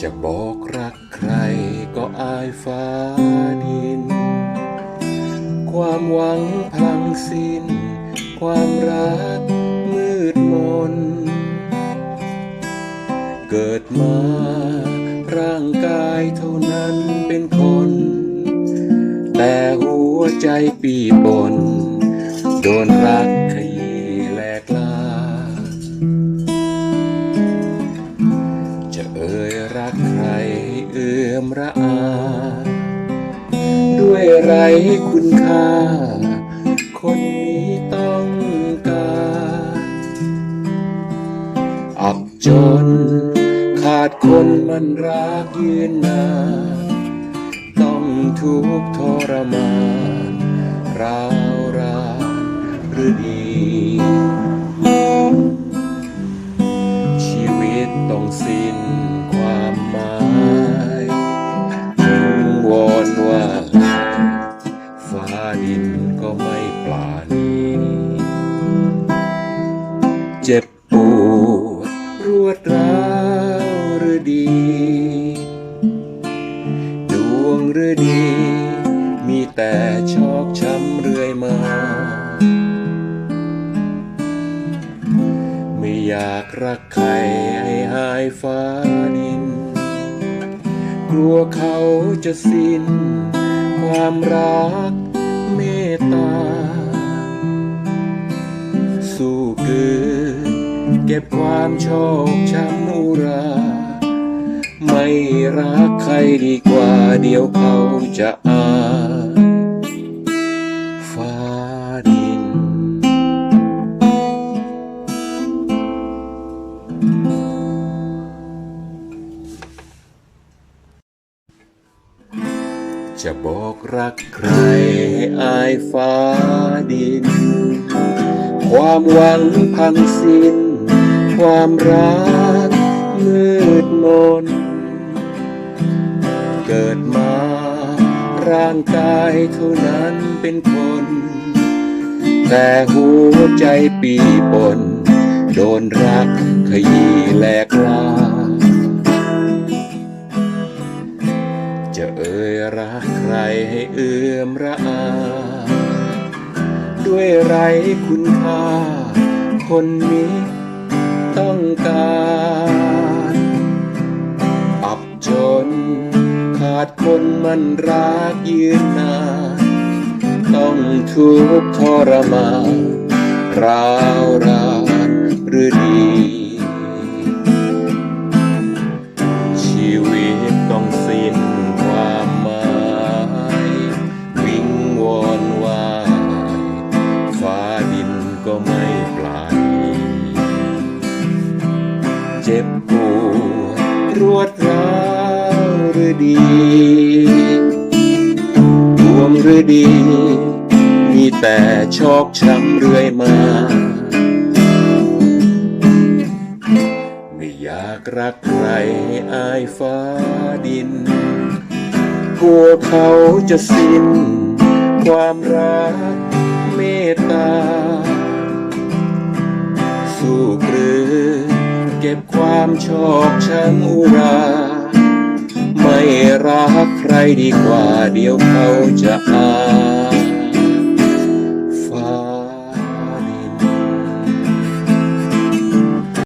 จะบอกรักใครก็อายฟ้าดิน ความหวังพลังสิ้น ความรักมืดมน เกิดมาร่างกายเท่านั้นเป็นคน แต่หัวใจปีบน โดนรักขยี มระอา ด้วยไรคุณค่า คนนี้ต้องการอับจน ขาดคนมันรักยืนนานต้องทุกข์ทรมานราวรานหรือดีชีวิตต้องสิ้นความ วดร้าวหรือดี ดวงหรือดี มีแต่ชอกช้ำเรื่อยมา ไม่อยากรักใครให้หายฟ้าดิน กลัวเขาจะสิ้น ความรักเมตตา สู้เกิน เก็บความชอกช้ำอุรา ไม่รักใครดีกว่าเดี๋ยวเขาจะอายฟ้าดิน จะบอกรักใครให้อายฟ้าดิน ความหวังพังสิ้น ความรักมืดมน เกิดมาร่างกายเท่านั้นเป็นคน แต่หัวใจปีปน โดนรักขยี้แหลกลา จะเอ่ยรักใครให้เอื้อมระอา ด้วยไรคุณค่าคนนี้ ต้องการอับจน ขาดคนมันรักยืนนานต้องทุกข์ทรมานราวรานหรือดี เจ็บปวดรวดร้าวหรือดีดวงหรือดี มีแต่ชอกช้ำเรื่อยมา ไม่อยากรักใครให้อายฟ้าดิน กลัวเขาจะสิ้น ความรักเมตตา สู้กลืน เก็บความชอกช้ำอุรา ไม่รักใครดีกว่าเดี๋ยวเขาจะอา